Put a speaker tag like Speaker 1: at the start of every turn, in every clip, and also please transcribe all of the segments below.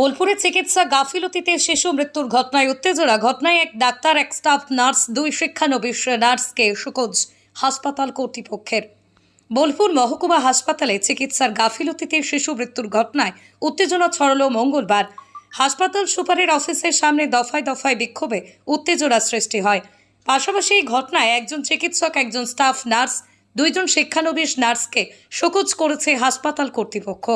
Speaker 1: বোলপুরে চিকিৎসা গাফিলতিতে শিশু মৃত্যুর ঘটনায় উত্তেজনা। ঘটনায় এক ডাক্তার, এক স্টাফ, নার্স, দুই শিক্ষানবিশ, নার্সকে সুকোজ হাসপাতাল কর্তৃপক্ষের। বোলপুর মহকুমা হাসপাতালে চিকিৎসার গাফিলতিতে শিশু মৃত্যুর ঘটনায় উত্তেজনা ছড়ালো মঙ্গলবার। হাসপাতাল সুপারের অফিসের সামনে দফায় দফায় বিক্ষোভে উত্তেজনা সৃষ্টি হয়। পাশাপাশি এই ঘটনায় একজন চিকিৎসক, একজন স্টাফ, নার্স, দুইজন শিক্ষানবিশ, নার্সকে শোকজ করেছে হাসপাতাল কর্তৃপক্ষ।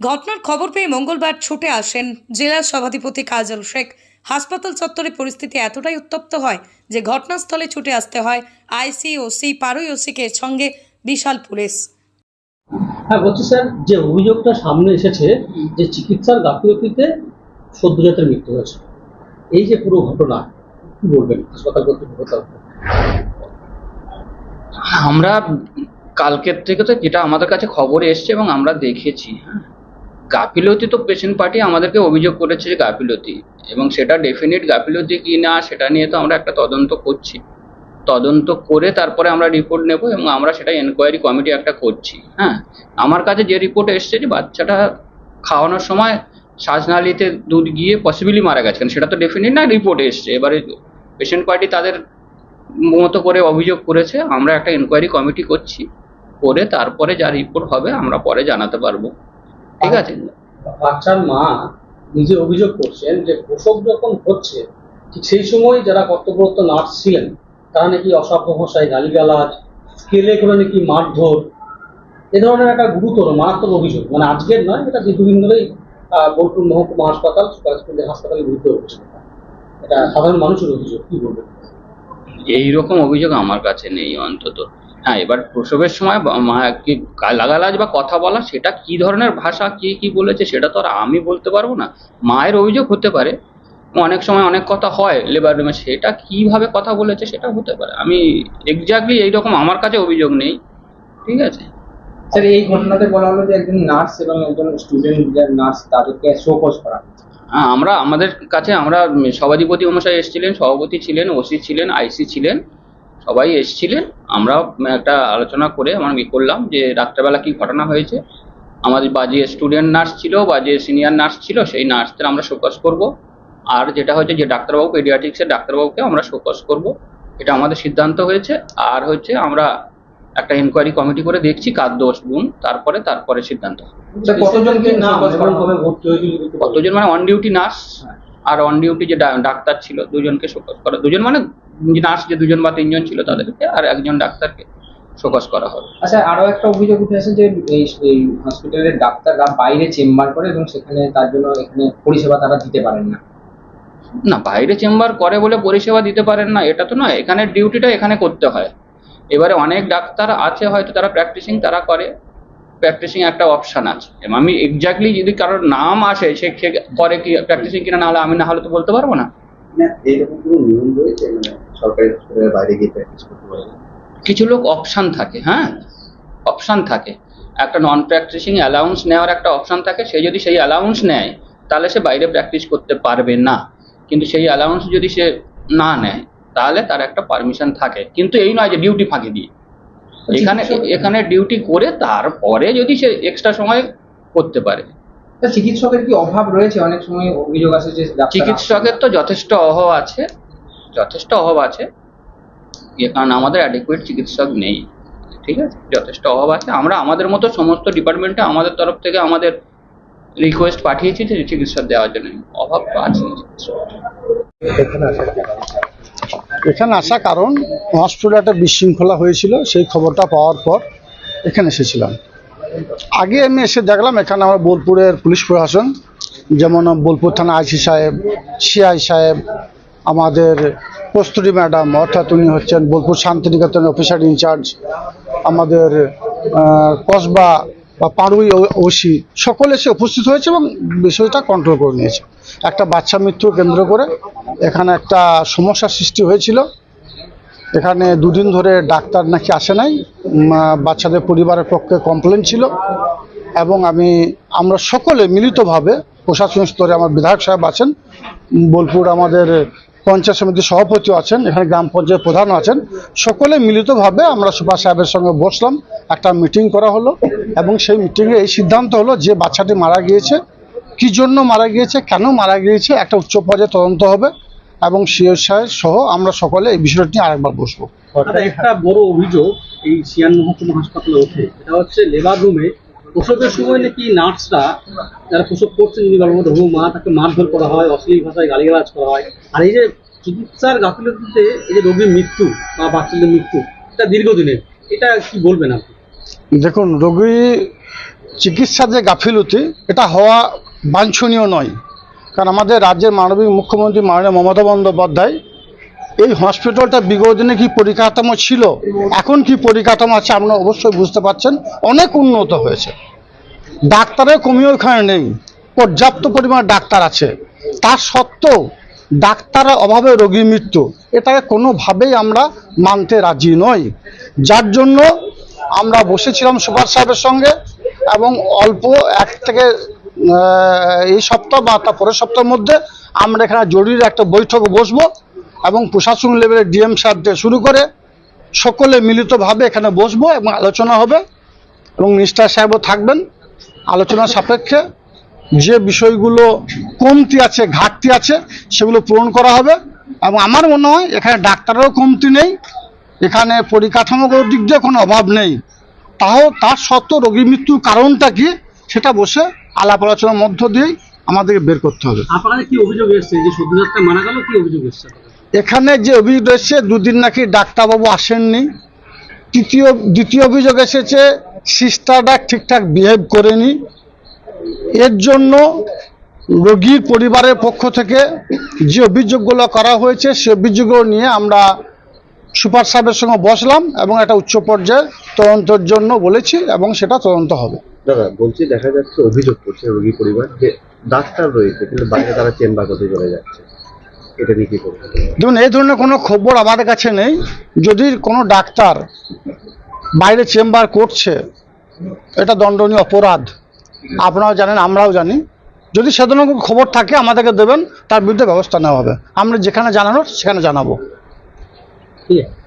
Speaker 1: ঘটনার খবর পেয়ে মঙ্গলবার ছুটে আসেন জেলা সভাধিপতি কাজল শেখ। হাসপাতাল চত্বরে পরিস্থিতি এতটাই উত্তপ্ত হয় যে ঘটনাস্থলে ছুটে আসতে হয় আইসি ওসি পারুই ওসিকে সঙ্গে বিশাল পুলিশ।
Speaker 2: হ্যাঁ বলছি স্যার যে অভিযোগটা সামনে এসেছে যে চিকিৎসার গাফিলতিতে সদ্যজাতের মৃত্যু হয়েছে। এই যে পুরো ঘটনা কি বলবেন? হাসপাতাল কর্তৃপক্ষ
Speaker 3: আমরা কালকের থেকে তো যেটা আমাদের কাছে খবর এসছে এবং আমরা দেখেছি হ্যাঁ। গাফিলতি তো পেশেন্ট পার্টি আমাদেরকে অভিযোগ করেছে যে গাফিলতি, এবং সেটা ডেফিনিট গাফিলতি কি না সেটা নিয়ে তো আমরা একটা তদন্ত করছি। তদন্ত করে তারপরে আমরা রিপোর্ট নেব এবং আমরা সেটা এনকোয়ারি কমিটি একটা করছি হ্যাঁ? আমার কাছে যে রিপোর্ট এসছে যে বাচ্চাটা খাওয়ানোর সময় শ্বাসনালীতে দুধ গিয়ে পসিবিলি মারা গেছে, কারণ সেটা তো ডেফিনেট না রিপোর্ট এসছে। এবারে পেশেন্ট পার্টি তাদের মতো করে অভিযোগ করেছে, আমরা একটা এনকোয়ারি কমিটি করছি, করে তারপরে যা রিপোর্ট হবে আমরা পরে জানাতে পারব। ঠিক আছে?
Speaker 2: বাচ্চার মা নিজে অভিযোগ করছেন যে প্রসব যখন হচ্ছে, ঠিক সেই সময় যারা কর্তব্যরত নার্স ছিলেন, তারা নাকি অসভ্য গালিগালাজ, স্কেলে করে নাকি মারধর, এ ধরনের একটা গুরুতর, মারাত্মক অভিযোগ। মানে আজকের নয়, এটা দীর্ঘদিন ধরেই বোলপুর মহকুমা হাসপাতাল, সুপার হাসপাতালের বিরুদ্ধে অভিযোগ। এটা সাধারণ মানুষের অভিযোগ, কি বলবেন?
Speaker 3: এইরকম অভিযোগ আমার কাছে নেই অন্তত। হ্যাঁ এবার প্রসবের সময় মা কি গালাগালাজ বা কথা বলা, সেটা কি ধরনের ভাষা, কি কি বলেছে, সেটা তো আর আমি বলতে পারব না। মায়ের অভিযোগ হতে পারে। অনেক সময় অনেক কথা হয় লেবার রুমে সেটা কীভাবে কথা বলেছে, সেটা হতে পারে। আমি এক্স্যাক্টলি এইরকম আমার কাছে অভিযোগ নেই। ঠিক আছে?
Speaker 4: স্যার এই ঘটনাতে বলা হলো যে একজন নার্স এবং একজন স্টুডেন্ট যে নার্স তাদেরকে শোকজ করা হয়েছে।
Speaker 3: হ্যাঁ, আমরা আমাদের কাছে আমরা সভাধিপতি মশাই এসেছিলেন সভাপতি ছিলেন ওসি ছিলেন আইসি ছিলেন সবাই এসেছিলেন। আমরা একটা আলোচনা করে আমরা করলাম যে রাত্রেবেলা কি ঘটনা হয়েছে। আমাদের বা যে স্টুডেন্ট নার্স ছিল বা যে সিনিয়র নার্স ছিল সেই নার্সদের আমরা শোকস করব। আর যেটা হচ্ছে যে ডাক্তারবাবু পেডিয়াট্রিক্সের ডাক্তারবাবুকে আমরা শোকস করব। এটা আমাদের সিদ্ধান্ত হয়েছে। আর হচ্ছে আমরা একটা ইনকোয়ারি কমিটি করে দেখছি কার দোষ গুণ তারপরে তারপরে সিদ্ধান্ত হবে।
Speaker 4: স্যার কতজনকে
Speaker 2: না
Speaker 4: শোকজ করা
Speaker 2: কবে
Speaker 4: হলো?
Speaker 2: ভর্তি হয়েছিল যদি একটু বলেন।
Speaker 3: কতজন মানে অন ডিউটি নার্স আর অন ডিউটি যে ডাক্তার ছিল দুজনকে শোকস করা দুজন মানে নার্স যে দুজন বা তিনজন ছিল তাদেরকে আর একজন ডাক্তারকে শোকস করা হবে
Speaker 4: আচ্ছা আরও একটা অভিযোগ উঠে আসে যে এই এই হসপিটালের ডাক্তাররা বাইরে চেম্বার করে এবং সেখানে তার জন্য এখানে পরিষেবা তারা দিতে পারেন না
Speaker 3: না বাইরে চেম্বার করে বলে পরিষেবা দিতে পারেন না এটা তো নয় এখানে ডিউটিটা এখানে করতে হয় এবারে অনেক ডাক্তার আছে হয়তো তারা প্র্যাকটিসিং তারা করে। প্র্যাকটিসিং একটা অপশান আছে। এবং আমি এক্স্যাক্টলি যদি কারোর নাম আসে সে করে কি প্র্যাকটিসিং কিনা না হলে আমি না হলে তো বলতে পারব না।
Speaker 5: মানে
Speaker 3: কিছু লোক অপশান থাকে হ্যাঁ? অপশান থাকে। একটা নন প্র্যাকটিসিং অ্যালাউন্স নেওয়ার একটা অপশান থাকে। সে যদি সেই অ্যালাউন্স নেয় তাহলে সে বাইরে প্র্যাকটিস করতে পারবে না। কিন্তু সেই অ্যালাউন্স যদি সে না নেয় তাহলে তার একটা পারমিশন থাকে। কিন্তু এই নয় যে ডিউটি ফাঁকি দিয়ে। এখানে এখানে ডিউটি করে তারপরে যদি সে এক্সট্রা সময় করতে পারে।
Speaker 4: চিকিৎসকের কি অভাব রয়েছে? অনেক সময় অভিযোগ আসে যে
Speaker 3: চিকিৎসকের তো যথেষ্ট অভাব আছে। যথেষ্ট অভাব আছে। কারণ আমাদের অ্যাডিকুয়েট চিকিৎসক নেই। ঠিক আছে? যথেষ্ট অভাব আছে। আমরা আমাদের মতো সমস্ত ডিপার্টমেন্টে আমাদের তরফ থেকে আমাদের রিকোয়েস্ট পাঠিয়েছি যে চিকিৎসা দেওয়ার জন্য। অভাব তো আছে। চিকিৎসক
Speaker 6: এখানে আসা কারণ হসপিটালে একটা বিশৃঙ্খলা হয়েছিল, সেই খবরটা পাওয়ার পর এখানে এসেছিলাম। আগে আমি এসে দেখলাম এখানে আমার বোলপুরের পুলিশ প্রশাসন, যেমন বোলপুর থানা আইসি সাহেব, সিআই সাহেব, আমাদের কস্তুরী ম্যাডাম, অর্থাৎ উনি হচ্ছেন বোলপুর শান্তিনিকেতন অফিসার ইনচার্জ, আমাদের কসবা বা পাড়ুই ও- ওসি, সকলে এসে উপস্থিত হয়েছে এবং বিষয়টা কন্ট্রোল করে নিয়েছে। একটা বাচ্চা মৃত্যু কেন্দ্র করে এখানে একটা সমস্যার সৃষ্টি হয়েছিল। এখানে দুদিন ধরে ডাক্তার নাকি আসে নাই বাচ্চাদের পরিবারের পক্ষে কমপ্লেন ছিল এবং আমি, আমরা সকলে মিলিতভাবে প্রশাসন স্তরে আমার বিধায়ক সাহেব আছেন, বোলপুর আমাদের পঞ্চায়েত সমিতির সভাপতিও আছেন, এখানে গ্রাম পঞ্চায়েত প্রধানও আছেন। সকলে মিলিতভাবে আমরা সুপার সাহেবের সঙ্গে বসলাম, একটা মিটিং করা হলো এবং সেই মিটিংয়ে এই সিদ্ধান্ত হলো যে বাচ্চাটি মারা গিয়েছে। কি জন্য মারা গিয়েছে, কেন মারা গিয়েছে, একটা উচ্চ পর্যায়ে তদন্ত হবে এবং সিও সাহেব সহ আমরা সকলে এই বিষয়টি আরেকবার বসবো।
Speaker 2: একটা বড় অভিযোগ এই সিয়ান মহকুমা হাসপাতালে ওঠে। এটা হচ্ছে লেবার রুমে প্রসবের সময় নাকি নার্সরা যারা প্রসব করছেন, যিনি গর্ভবতী মা, তাকে মারধর করা হয়, অশ্লীল ভাষায় গালিগালাজ করা হয়। আর এই যে চিকিৎসার গাফিলতিতে এই যে রোগীর মৃত্যু বা বাচ্চাদের মৃত্যু, এটা দীর্ঘদিনের। এটা কি বলবেন আপনি?
Speaker 6: দেখুন, রোগী চিকিৎসার যে গাফিলতি, এটা হওয়া বাঞ্ছনীয় নয়। কারণ আমাদের রাজ্যের মানবিক মুখ্যমন্ত্রী মাননীয় মমতা বন্দ্যোপাধ্যায় এই হসপিটালটা বিগত দিনে কি পরিকাঠামো ছিল? এখন কি পরিকাঠামো আছে আপনারা অবশ্যই বুঝতে পারছেন। অনেক উন্নত হয়েছে। ডাক্তারের কমিও এখানে নেই। পর্যাপ্ত পরিমাণ ডাক্তার আছে। তার সত্ত্বেও ডাক্তারের অভাবে রোগীর মৃত্যু। এটাকে কোনোভাবেই আমরা মানতে রাজি নই। যার জন্য আমরা বসেছিলাম সুপার সাহেবের সঙ্গে এবং অল্প এক থেকে এই সপ্তাহ বা তার পরের সপ্তাহের মধ্যে আমরা এখানে জরুরি একটা বৈঠক বসবো। এবং প্রশাসন লেভেলের ডিএম সাহেব থেকে শুরু করে সকলে মিলিতভাবে এখানে বসবো এবং আলোচনা হবে এবং মিনিস্টার সাহেবও থাকবেন আলোচনা সাপেক্ষে। যে বিষয়গুলো কমতি আছে, ঘাটতি আছে, সেগুলো পূরণ করা হবে এবং আমার মনে হয় এখানে ডাক্তারেরও কমতি নেই, এখানে পরিকাঠামোগত দিক দিয়ে কোনো অভাব নেই। তাও তার সত্ত্বেও রোগী মৃত্যুর কারণটা কি সেটা বসে আলাপ আলোচনার মধ্য দিয়েই আমাদেরকে বের করতে হবে।
Speaker 2: আপনাদের কি অভিযোগ এসছে? যে সদ্য যাত্রা মারা গেল, কি অভিযোগ এসছে
Speaker 6: এখানে যে অভিযোগ এসেছে, দুদিন নাকি ডাক্তারবাবু আসেননি। তৃতীয়, দ্বিতীয় অভিযোগ এসেছে, সিস্টাররা ঠিকঠাক বিহেভ করেনি। এর জন্য রোগীর পরিবারের পক্ষ থেকে যে অভিযোগগুলো করা হয়েছে, সে অভিযোগগুলো নিয়ে আমরা সুপার সাহেবের সঙ্গে বসলাম এবং একটা উচ্চ পর্যায়ে তদন্তের জন্য বলেছি এবং সেটা তদন্ত হবে।
Speaker 5: দাদা, বলছি দেখা যাচ্ছে অভিযোগ করছে রোগী পরিবার যে ডাক্তার রয়েছে, কিন্তু বাইরে তারা চেম্বার করতে চলে যাচ্ছে।
Speaker 6: দেখুন এই ধরনের কোনো খবর আমাদের কাছে নেই। যদি কোনো ডাক্তার বাইরে চেম্বার করছে এটা দণ্ডনীয় অপরাধ। আপনারাও জানেন আমরাও জানি। যদি সে ধরনের কোনো খবর থাকে আমাদেরকে দেবেন তার বিরুদ্ধে ব্যবস্থা নেওয়া হবে। আমরা যেখানে জানানোর সেখানে জানাব।
Speaker 2: ঠিক আছে।